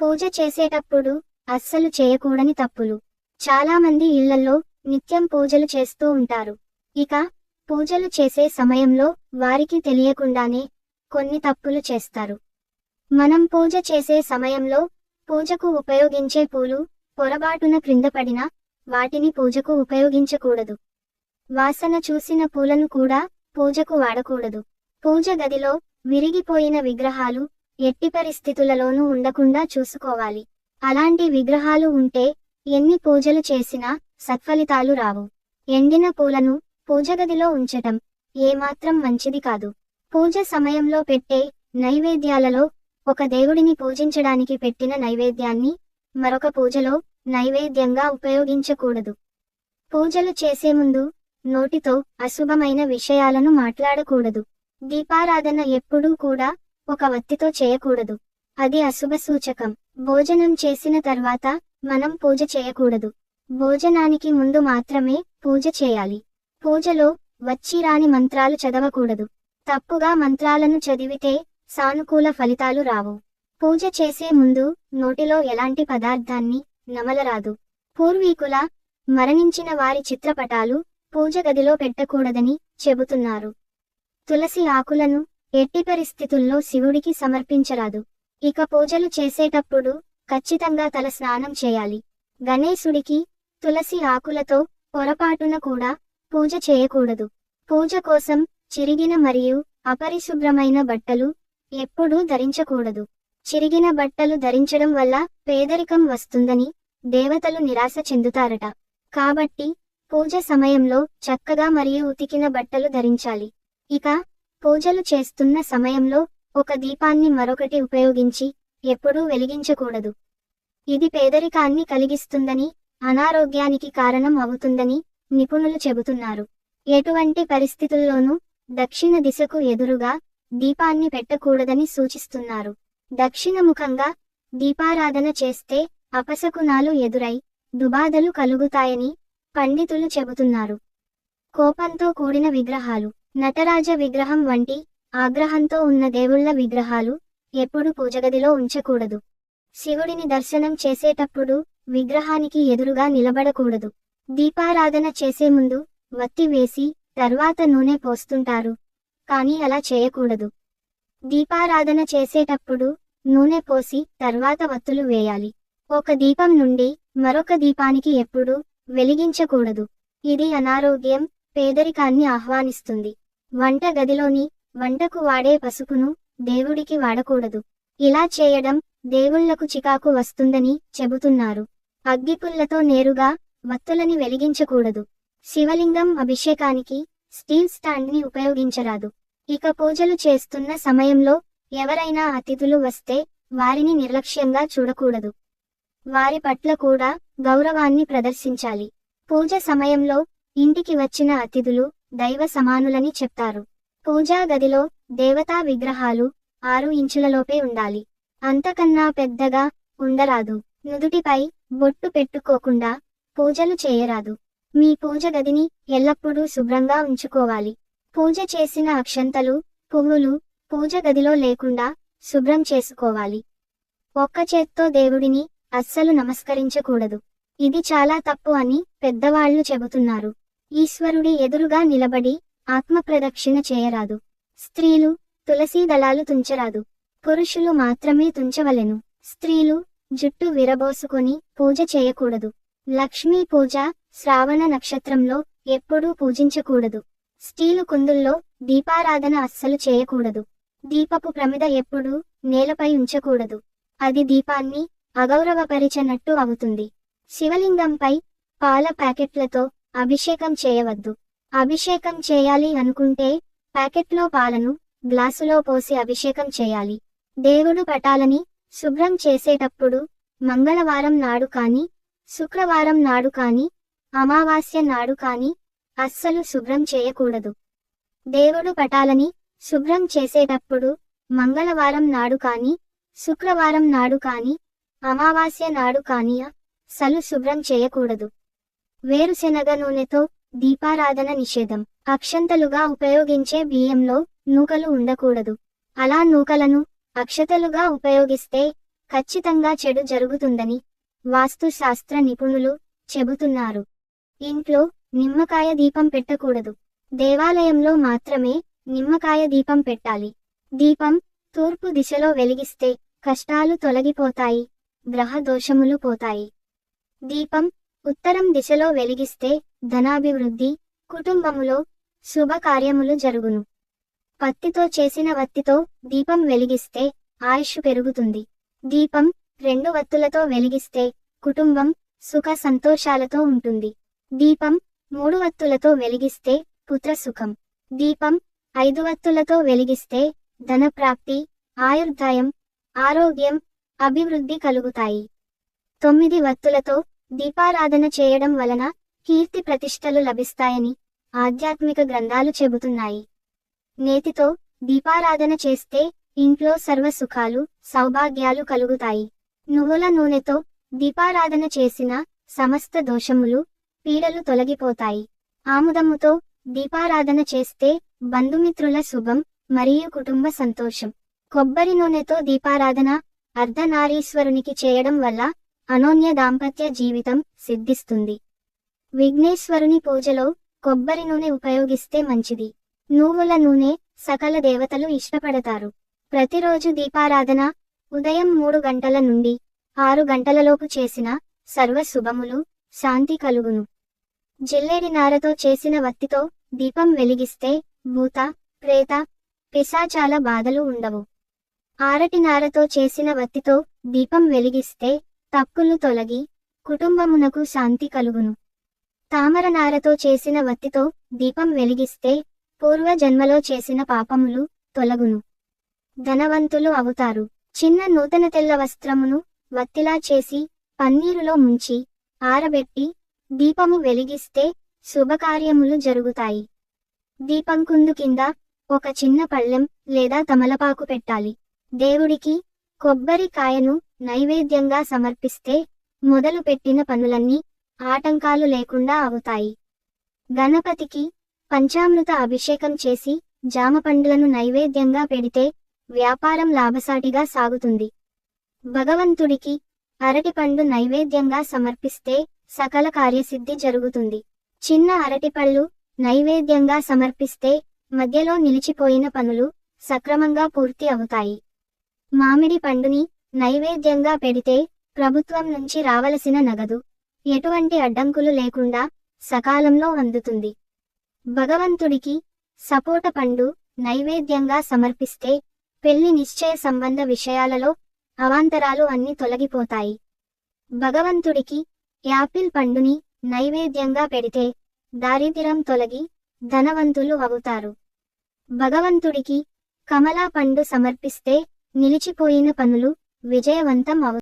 పూజ చేసేటప్పుడు అస్సలు చేయకూడని తప్పులు. చాలా మంది ఇళ్ళలో నిత్యం పూజలు చేస్తూ ఉంటారు. ఇక పూజలు చేసే సమయంలో వారికి తెలియకుండానే కొన్ని తప్పులు చేస్తారు. మనం పూజ చేసే సమయంలో పూజకు ఉపయోగించే పూలు పొరబాటున క్రిందపడిన వాటిని పూజకు ఉపయోగించకూడదు. వాసన చూసిన పూలను కూడా పూజకు వాడకూడదు. పూజ గదిలో విరిగిపోయిన విగ్రహాలు ఎట్టి పరిస్థితులలోనూ ఉండకుండా చూసుకోవాలి. అలాంటి విగ్రహాలు ఉంటే ఎన్ని పూజలు చేసినా సత్ఫలితాలు రావు. ఎండిన పూలను పూజగదిలో ఉంచటం ఏమాత్రం మంచిది కాదు. పూజ సమయంలో పెట్టే నైవేద్యాలలో ఒక దేవుడిని పూజించడానికి పెట్టిన నైవేద్యాన్ని మరొక పూజలో నైవేద్యంగా ఉపయోగించకూడదు. పూజలు చేసే ముందు నోటితో అశుభమైన విషయాలను మాట్లాడకూడదు. దీపారాధన ఎప్పుడూ కూడా ఒక వత్తితో చేయకూడదు. అది అశుభ సూచకం. భోజనం చేసిన తర్వాత మనం పూజ చేయకూడదు. భోజనానికి ముందు మాత్రమే పూజ చేయాలి. పూజలో వచ్చిరాని మంత్రాలు చదవకూడదు. తప్పుగా మంత్రాలను చదివితే సానుకూల ఫలితాలు రావు. పూజ చేసే ముందు నోటిలో ఎలాంటి పదార్థాన్ని నమలరాదు. పూర్వీకుల మరణించిన వారి చిత్రపటాలు పూజ గదిలో పెట్టకూడదని చెబుతున్నారు. తులసి ఆకులను ఎట్టి పరిస్థితుల్లో శివుడికి సమర్పించరాదు. ఇక పూజలు చేసేటప్పుడు ఖచ్చితంగా తల స్నానం చేయాలి. గణేశుడికి తులసి ఆకులతో పొరపాటున కూడా పూజ చేయకూడదు. పూజ కోసం చిరిగిన మరియు అపరిశుభ్రమైన బట్టలు ఎప్పుడూ ధరించకూడదు. చిరిగిన బట్టలు ధరించడం వల్ల పేదరికం వస్తుందని దేవతలు నిరాశ చెందుతారట. కాబట్టి పూజ సమయంలో చక్కగా మరియు ఉతికిన బట్టలు ధరించాలి. ఇక పూజలు చేస్తున్న సమయంలో ఒక దీపాన్ని మరొకటి ఉపయోగించి ఎప్పుడూ వెలిగించకూడదు. ఇది పేదరికాన్ని కలిగిస్తుందని అనారోగ్యానికి కారణం అవుతుందని నిపుణులు చెబుతున్నారు. ఎటువంటి పరిస్థితుల్లోనూ దక్షిణ దిశకు ఎదురుగా దీపాన్ని పెట్టకూడదని సూచిస్తున్నారు. దక్షిణముఖంగా దీపారాధన చేస్తే అపశకునాలు ఎదురై దుబాధలు కలుగుతాయని పండితులు చెబుతున్నారు. కోపంతో కూడిన విగ్రహాలు. నటరాజ విగ్రహం వంటి ఆగ్రహంతో ఉన్న దేవుళ్ళ విగ్రహాలు ఎప్పుడు పూజగదిలో ఉంచకూడదు. శివుడిని దర్శనం చేసేటప్పుడు విగ్రహానికి ఎదురుగా నిలబడకూడదు. దీపారాధన చేసే ముందు వత్తి వేసి తర్వాత నూనె పోస్తుంటారు. కానీ అలా చేయకూడదు. దీపారాధన చేసేటప్పుడు నూనె పోసి తర్వాత వత్తులు వేయాలి. ఒక దీపం నుండి మరొక దీపానికి ఎప్పుడూ వెలిగించకూడదు. ఇది అనారోగ్యం పేదరికాన్ని ఆహ్వానిస్తుంది. వంట గదిలోని వంటకు వాడే పసుపును దేవుడికి వాడకూడదు. ఇలా చేయడం దేవుళ్ళకు చికాకు వస్తుందని చెబుతున్నారు. అగ్గిపుల్లతో నేరుగా వత్తులని వెలిగించకూడదు. శివలింగం అభిషేకానికి స్టీల్ స్టాండ్ని ఉపయోగించరాదు. ఇక పూజలు చేస్తున్న సమయంలో ఎవరైనా అతిథులు వస్తే వారిని నిర్లక్ష్యంగా చూడకూడదు. వారి పట్ల కూడా గౌరవాన్ని ప్రదర్శించాలి. పూజ సమయంలో ఇంటికి వచ్చిన అతిథులు దైవ సమానులని చెప్తారు. పూజా గదిలో దేవతా విగ్రహాలు ఆరు ఇంచులలోపే ఉండాలి. అంతకన్నా పెద్దగా ఉండరాదు. నుదుటిపై బొట్టు పెట్టుకోకుండా పూజలు చేయరాదు. మీ పూజ గదిని ఎల్లప్పుడూ శుభ్రంగా ఉంచుకోవాలి. పూజ చేసిన అక్షంతలు పువ్వులు పూజ గదిలో లేకుండా శుభ్రం చేసుకోవాలి. ఒక్క చేత్తో దేవుడిని అస్సలు నమస్కరించకూడదు. ఇది చాలా తప్పు అని పెద్దవాళ్ళు చెబుతున్నారు. ఈశ్వరుడి ఎదురుగా నిలబడి ఆత్మప్రదక్షిణ చేయరాదు. స్త్రీలు తులసీ దళాలు తుంచరాదు. పురుషులు మాత్రమే తుంచవలెను. స్త్రీలు జుట్టు విరబోసుకొని పూజ చేయకూడదు. లక్ష్మీ పూజ శ్రావణ నక్షత్రంలో ఎప్పుడూ పూజించకూడదు. స్టీలు కుందుల్లో దీపారాధన అస్సలు చేయకూడదు. దీపపు ప్రమిద ఎప్పుడూ నేలపై ఉంచకూడదు. అది దీపాన్ని అగౌరవపరిచనట్టు అవుతుంది. శివలింగంపై పాల ప్యాకెట్లతో అభిషేకం చేయవద్దు. అభిషేకం చేయాలి అనుకుంటే ప్యాకెట్లో పాలను గ్లాసులో పోసి అభిషేకం చేయాలి. దేవుడు పటాలని శుభ్రం చేసేటప్పుడు మంగళవారం నాడు కాని శుక్రవారం నాడు కాని అమావాస్య నాడు కాని అస్సలు శుభ్రం చేయకూడదు. దేవుడు పటాలని శుభ్రం చేసేటప్పుడు మంగళవారం నాడు కాని శుక్రవారం నాడు కాని అమావాస్య నాడు కాని సలు శుభ్రం చేయకూడదు. వేరుశెనగ నూనెతో దీపారాధన నిషేధం. అక్షంతలుగా ఉపయోగించే బియ్యంలో నూకలు ఉండకూడదు. అలా నూకలను అక్షతలుగా ఉపయోగిస్తే ఖచ్చితంగా చెడు జరుగుతుందని వాస్తుశాస్త్ర నిపుణులు చెబుతున్నారు. ఇంట్లో నిమ్మకాయ దీపం పెట్టకూడదు. దేవాలయంలో మాత్రమే నిమ్మకాయ దీపం పెట్టాలి. దీపం తూర్పు దిశలో వెలిగిస్తే కష్టాలు తొలగిపోతాయి గ్రహ దోషములు పోతాయి. దీపం ఉత్తరం దిశలో వెలిగిస్తే ధనాభివృద్ధి కుటుంబములో శుభకార్యములు జరుగును. పత్తితో చేసిన వత్తితో దీపం వెలిగిస్తే ఆయుష్ పెరుగుతుంది. దీపం రెండు వత్తులతో వెలిగిస్తే కుటుంబం సుఖ సంతోషాలతో ఉంటుంది. దీపం మూడు వత్తులతో వెలిగిస్తే పుత్ర సుఖం. దీపం ఐదు వత్తులతో వెలిగిస్తే ధనప్రాప్తి ఆయుర్దాయం ఆరోగ్యం అభివృద్ధి కలుగుతాయి. తొమ్మిది వత్తులతో దీపారాధన చేయడం వలన కీర్తి ప్రతిష్టలు లభిస్తాయని ఆధ్యాత్మిక గ్రంథాలు చెబుతున్నాయి. నేతితో దీపారాధన చేస్తే ఇంట్లో సర్వ సుఖాలు సౌభాగ్యాలు కలుగుతాయి. నువ్వుల నూనెతో దీపారాధన చేసిన సమస్త దోషములు పీడలు తొలగిపోతాయి. ఆముదముతో దీపారాధన చేస్తే బంధుమిత్రుల శుభం మరియు కుటుంబ సంతోషం. కొబ్బరి నూనెతో దీపారాధన అర్ధనారీశ్వరునికి చేయడం వల్ల అనోన్య దాంపత్య జీవితం సిద్ధిస్తుంది. విఘ్నేశ్వరుని పూజలో కొబ్బరి నూనె ఉపయోగిస్తే మంచిది. నువ్వుల నూనె సకల దేవతలు ఇష్టపడతారు. ప్రతిరోజు దీపారాధన ఉదయం మూడు గంటల నుండి ఆరు గంటలలోపు చేసిన సర్వ శుభములు శాంతి కలుగును. జిల్లేడి నారతో చేసిన వత్తితో దీపం వెలిగిస్తే భూత ప్రేత పిశాచాల బాధలు ఉండవు. ఆరటి నారతో చేసిన వత్తితో దీపం వెలిగిస్తే తప్పులు తొలగి కుటుంబమునకు శాంతి కలుగును. తామరనారతో చేసిన వత్తితో దీపం వెలిగిస్తే పూర్వజన్మలో చేసిన పాపములు తొలగును. ధనవంతులు అవుతారు. చిన్న నూతన తెల్ల వస్త్రమును వత్తిలా చేసి పన్నీరులో ముంచి ఆరబెట్టి దీపము వెలిగిస్తే శుభకార్యములు జరుగుతాయి. దీపం కుందు కింద ఒక చిన్న పళ్ళెం లేదా తమలపాకు పెట్టాలి. దేవుడికి కొబ్బరికాయను నైవేద్యంగా సమర్పిస్తే మొదలు పెట్టిన పనులన్నీ ఆటంకాలు లేకుండా అవుతాయి. గణపతికి పంచామృత అభిషేకం చేసి జామ పండ్లను నైవేద్యంగా పెడితే వ్యాపారం లాభసాటిగా సాగుతుంది. భగవంతుడికి అరటిపండు నైవేద్యంగా సమర్పిస్తే సకల కార్యసిద్ధి జరుగుతుంది. చిన్న అరటిపళ్ళు నైవేద్యంగా సమర్పిస్తే మధ్యలో నిలిచిపోయిన పనులు సక్రమంగా పూర్తి అవుతాయి. మామిడి పండుని నైవేద్యంగా పెడితే ప్రభుత్వం నుంచి రావలసిన నగదు ఎటువంటి అడ్డంకులు లేకుండా సకాలంలో అందుతుంది. భగవంతుడికి సపోట పండు నైవేద్యంగా సమర్పిస్తే పెళ్ళి నిశ్చయ సంబంధ విషయాలలో అవాంతరాలు అన్ని తొలగిపోతాయి. భగవంతుడికి యాపిల్ పండుని నైవేద్యంగా పెడితే దారిద్ర్యం తొలగి ధనవంతులు అవుతారు. భగవంతుడికి కమలా పండు సమర్పిస్తే నిలిచిపోయిన పనులు విజయవంతం అవు